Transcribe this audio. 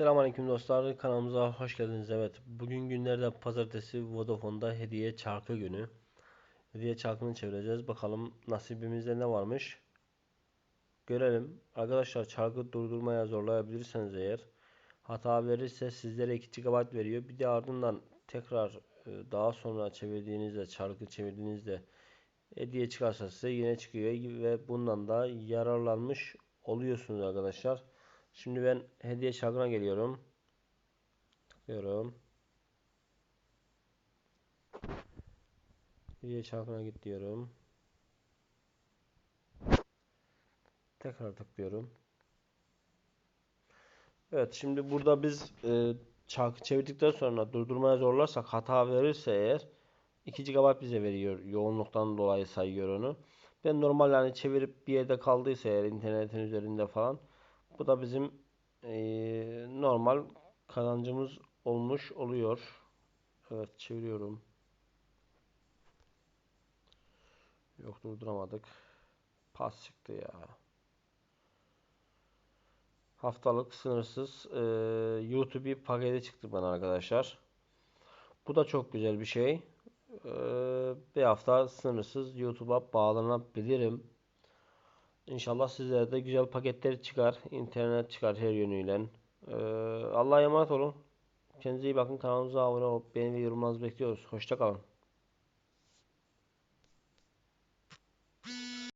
Selamünaleyküm dostlar. Kanalımıza hoş geldiniz. Evet, bugün günlerden pazartesi Vodafone'da hediye çarkı günü. Hediye çarkını çevireceğiz. Bakalım nasibimizde ne varmış. Görelim. Arkadaşlar çarkı durdurmaya zorlayabilirseniz eğer hata verirse sizlere 2 GB veriyor. Bir de ardından tekrar e, daha sonra çevirdiğinizde çarkı çevirdiğinizde hediye çıkarsa size yine çıkıyor ve bundan da yararlanmış oluyorsunuz arkadaşlar. Şimdi ben hediye çarkına geliyorum. Tıklıyorum. Hediye çarkına git diyorum. Tekrar tıklıyorum. Evet şimdi burada biz e, çarkı çevirdikten sonra durdurmaya zorlarsak hata verirse eğer 2 GB bize veriyor. Yoğunluktan dolayı sayıyor onu. Ben normal yani çevirip bir yerde kaldıysa eğer internetin üzerinde falan bu da bizim e, normal kazancımız olmuş oluyor. Evet çeviriyorum. Yok durduramadık. Pas çıktı ya. Haftalık sınırsız e, YouTube paketi çıktı bana arkadaşlar. Bu da çok güzel bir şey. E, bir hafta sınırsız YouTube'a bağlanabilirim. İnşallah sizlere de güzel paketler çıkar. internet çıkar her yönüyle. Ee, Allah'a emanet olun. Kendinize iyi bakın. Kanalımıza abone olup beğeni ve yorumlarınızı bekliyoruz. Hoşçakalın.